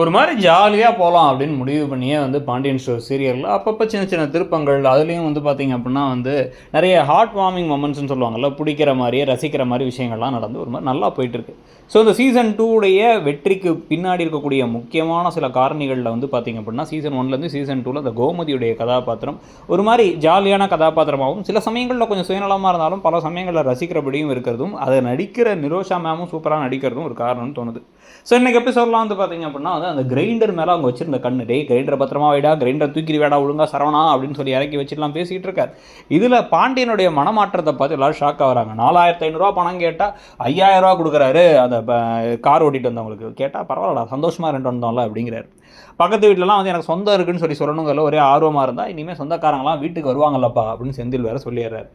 ஒரு மாதிரி ஜாலியாக போகலாம் அப்படின்னு முடிவு பண்ணியே வந்து பாண்டியன் ஸ்டோர் சீரியலில் அப்பப்போ சின்ன சின்ன திருப்பங்கள் அதுலேயும் வந்து பார்த்திங்க அப்படின்னா வந்து நிறைய ஹார்ட் வார்மிங் மொமெண்ட்ஸ்னு சொல்லுவாங்கல்ல பிடிக்கிற மாதிரியே ரசிக்கிற மாதிரி விஷயங்கள்லாம் நடந்து ஒரு மாதிரி நல்லா போயிட்டுருக்கு. ஸோ இந்த சீசன் டூடைய வெற்றிக்கு பின்னாடி இருக்கக்கூடிய முக்கியமான சில காரணிகளில் வந்து பார்த்திங்க அப்படின்னா சீசன் ஒன்லேருந்து சீசன் டூவில் அந்த கோமதியுடைய கதாபாத்திரம் ஒரு மாதிரி ஜாலியான கதாபாத்திரமாகவும் சில சமயங்களில் கொஞ்சம் சுயநலமாக இருந்தாலும் பல சமயங்களில் ரசிக்கிறபடியும் இருக்கிறதும் அதை நடிக்கிற நிரோஷா மேமும் சூப்பராக நடிக்கிறதும் ஒரு காரணம்னு தோணுது. ஸோ இன்றைக்கி எப்படி சொல்லலாம் வந்து பார்த்தீங்க அப்படின்னா வந்து அந்த கிரைண்டர் மேலே அவங்க வச்சிருந்த கண்ணு டே கிரைண்டர் பத்திரமா வைடா கிரைண்டர் தூக்கி வேடா ஒழுங்காக சரவணா அப்படின்னு சொல்லி இறக்கி வச்சுலாம் பேசிகிட்டு இருக்கார். இதில் பாண்டியனுடைய மனமாற்றத்தை பார்த்து எல்லாரும் ஷாக் ஆகுறாங்க நாலாயிரத்து ஐநூறுரூவா பணம் கேட்டால் ஐயாயிரரூவா கொடுக்குறாரு. அந்த கார் ஓட்டிகிட்டு வந்தவங்களுக்கு. கேட்டால் பரவாயில்லடா சந்தோஷமாக ரெண்டு வந்தோம்ல அப்படிங்கிறாரு. பக்கத்து வீட்டிலலாம் வந்து எனக்கு சொந்தம் இருக்குன்னு சொல்லி சொல்லணுங்கிற ஒரே ஆர்வமாக இருந்தால் இனிமேல் சொந்தக்காரங்களாம் வீட்டுக்கு வருவாங்கல்லப்பா அப்படின்னு செந்தில் வேறு சொல்லிடுறாரு.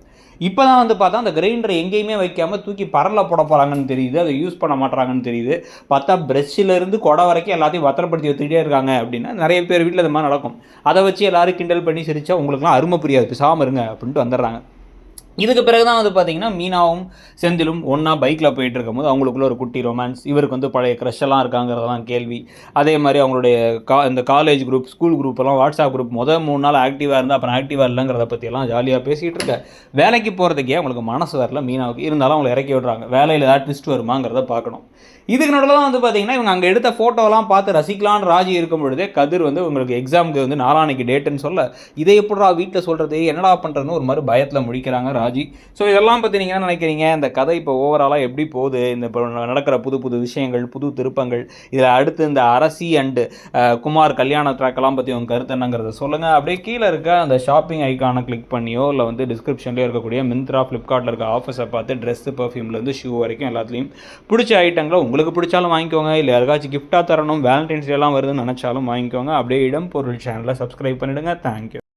இப்போ தான் வந்து பார்த்தா அந்த கிரைண்டரை எங்கேயுமே வைக்காமல் தூக்கி பரல போட போகிறாங்கன்னு தெரியுது. அதை யூஸ் பண்ண மாட்டாங்கன்னு தெரியுது. பார்த்தா ப்ரெஷ்ஷில் இருந்து கொடை வரைக்கும் எல்லாத்தையும் பத்திரப்படுத்தி வச்சுக்கிட்டே இருக்காங்க அப்படின்னா நிறைய பேர் வீட்டில் இது மாதிரி நடக்கும். அதை வச்சு எல்லோரும் கிண்டல் பண்ணி சிரிச்சா உங்களுக்குலாம் அருமை புரியாது. பிசாமல் இருங்க அப்படின்ட்டு வந்துடுறாங்க. இதுக்கு பிறகு தான் வந்து பார்த்தீங்கன்னா மீனாவும் செந்திலும் ஒன்றா பைக்கில் போயிட்டு இருக்கும்போது அவங்களுக்குள்ள ஒரு குட்டி ரொமான்ஸ் இவருக்கு வந்து பழைய க்ரெஷ்ஷெல்லாம் இருக்காங்கிறதெல்லாம் கேள்வி. அதே மாதிரி அவங்களுடைய கா இந்த காலேஜ் குரூப் ஸ்கூல் குரூப் எல்லாம் வாட்ஸ்அப் குரூப் முதல் மூணு நாள் ஆக்டிவாக இருந்தால் அப்புறம் ஆக்டிவாக இல்லைங்கிறத பற்றியெல்லாம் ஜாலியாக பேசிகிட்டு இருக்க. வேலைக்கு போகிறதுக்கே அவங்களுக்கு மனசு வரல மீனாவுக்கு. இருந்தாலும் அவங்களை இறக்கி விடுறாங்க. வேலையில் ஏதாவது ட்விஸ்ட் வருமாங்கிறத பார்க்கணும். இதுக்கு நடுவில் தான் வந்து பார்த்தீங்கன்னா இவங்க அங்கே எடுத்த ஃபோட்டோலாம் பார்த்து ரசிக்கலான்னு ராஜி இருக்கும் பொழுதே கதிர் வந்து உங்களுக்கு எக்ஸாமுக்கு வந்து நாளானைக்கு டேட்டுன்னு சொல்ல இதை எப்படிடா வீட்டில் சொல்கிறது என்னடா பண்ணுறதுன்னு ஒரு மாதிரி பயத்தில் முடிக்கிறாங்க ராஜி. ஸோ இதெல்லாம் பற்றி நீங்கள் என்ன நினைக்கிறீங்க? இந்த கதை இப்போ ஓவராலாக எப்படி போகுது? இந்த இப்போ நடக்கிற புது புது விஷயங்கள் புது திருப்பங்கள் இதில் அடுத்து இந்த அரசி அண்டு குமார் கல்யாண ட்ராக்கெல்லாம் பற்றி உங்கள் கருத்து என்னங்கிறத சொல்லுங்கள் அப்படியே கீழே இருக்க அந்த ஷாப்பிங் ஐக்கானை கிளிக் பண்ணியோ இல்லை வந்து டிஸ்கிரிப்ஷன்லேயோ இருக்கக்கூடிய மிந்த்ரா ஃப்ளிப்கார்ட்டில் இருக்க ஆஃபீஸை பார்த்து ட்ரெஸ்ஸு பர்ஃப்யூம்லேருந்து ஷூ வரைக்கும் எல்லாத்துலேயும் பிடிச்ச ஐட்டங்களை உங்களுக்கு பிடிச்சாலும் வாங்கிக்கோங்க. இல்லை யாருக்காச்சும் கிஃப்ட்டாக தரணும் வேலண்டைன்ஸ் டேலாம் வருதுன்னு நினச்சாலும் வாங்கிக்கோங்க. அப்படியே இடம் பொருள் சேனலை சப்ஸ்கிரைப் பண்ணிவிடுங்க தேங்க்யூ